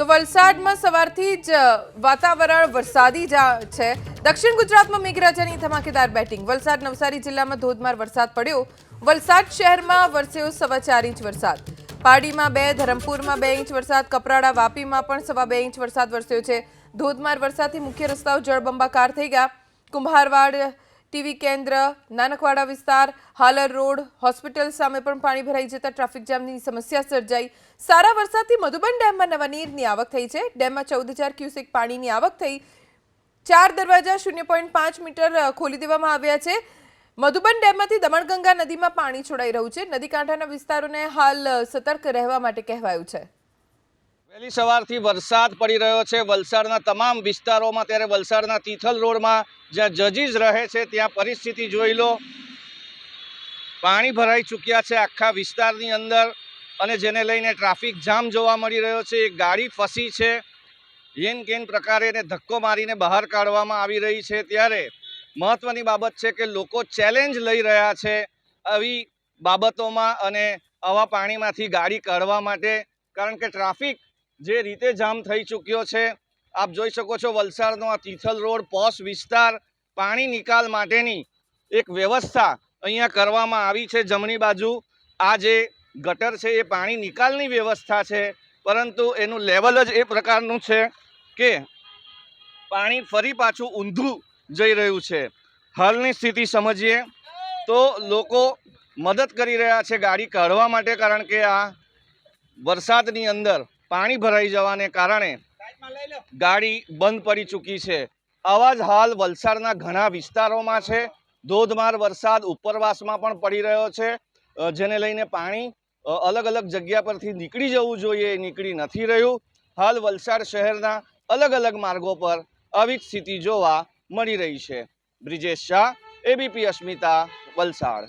તો વલસાડમાં સવારથી જ વાતાવરણ વરસાદી છે. દક્ષિણ ગુજરાતમાં મેઘરાજાની ધમાકેદાર બેટિંગ. વલસાડ નવસારી જિલ્લામાં ધોધમાર વરસાદ પડ્યો. વલસાડ શહેરમાં વરસ્યો સવા ચાર ઇંચ વરસાદ. પાડીમાં બે, ધરમપુરમાં બે ઇંચ વરસાદ. કપરાડા, વાપીમાં પણ સવા બે ઇંચ વરસાદ વરસ્યો છે. ધોધમાર વરસાદથી મુખ્ય રસ્તાઓ જળબંબાકાર થઈ ગયા. કુંભારવાડ ટીવી કેન્દ્ર, નાનકવાડા વિસ્તાર, હાલર રોડ, હોસ્પિટલ સામે પણ પાણી ભરાઈ જતા ટ્રાફિક જામની સમસ્યા સર્જાઈ. સારા વરસાદથી મધુબન ડેમમાં નવા નીરની આવક થઈ છે. ડેમમાં ચૌદ હજાર ક્યુસેક પાણીની આવક થઈ. ચાર દરવાજા શૂન્ય પોઈન્ટ પાંચ મીટર ખોલી દેવામાં આવ્યા છે. મધુબન ડેમમાંથી દમણગંગા નદીમાં પાણી છોડાઈ રહ્યું છે. નદી કાંઠાના વિસ્તારોને હાલ સતર્ક રહેવા માટે કહેવાયું છે. વહેલી સવારથી વરસાદ પડી રહ્યો છે. વલસાડના તમામ વિસ્તારોમાં ત્યારે વલસાડના તિથલ રોડમાં જ્યાં જજીસ રહે છે, ત્યાં પરિસ્થિતિ જોઈ લો. પાણી ભરાઈ ચૂક્યા છે આખા વિસ્તારની અંદર અને જેને લઈને ટ્રાફિક જામ જોવા મળી રહ્યો છે. એક ગાડી ફસી છે. યેન કેન પ્રકારે એને ધક્કો મારીને બહાર કાઢવામાં આવી રહી છે. ત્યારે મહત્ત્વની બાબત છે કે લોકો ચેલેન્જ લઈ રહ્યા છે આવી બાબતોમાં અને આવા પાણીમાંથી ગાડી કાઢવા માટે. કારણ કે ટ્રાફિક જે રીતે જામ થઈ ચૂક્યો છે, આપ જોઈ શકો છો વલસાડનો આ તિથલ રોડ પોશ વિસ્તાર, પાણી નિકાલ માટેની એક વ્યવસ્થા અહીંયા કરવામાં આવી છે જમણી બાજુ. આ જે ગટર છે એ પાણી નિકાલની વ્યવસ્થા છે, પરંતુ એનું લેવલ જ એ પ્રકારનું છે કે પાણી ફરી પાછું ઊંધું જઈ રહ્યું છે. હાલની સ્થિતિ સમજીએ તો લોકો મદદ કરી રહ્યા છે ગાડી કાઢવા માટે, કારણ કે આ વરસાદની અંદર પાણી ભરાઈ જવાને કારણે ગાડી બંધ પડી ચૂકી છે. આવા જ હાલ વલસાડના ઘણા વિસ્તારોમાં છે. ધોધમાર વરસાદ ઉપરવાસમાં પણ પડી રહ્યો છે. જેને લઈને પાણી અલગ અલગ જગ્યા પરથી નીકળી જવું જોઈએ નીકળી નથી રહ્યું. હાલ વલસાડ શહેરના અલગ અલગ માર્ગો પર આવી સ્થિતિ જોવા મળી રહી છે. બ્રિજેશ શાહ એબીપી અસ્મિતા વલસાડ.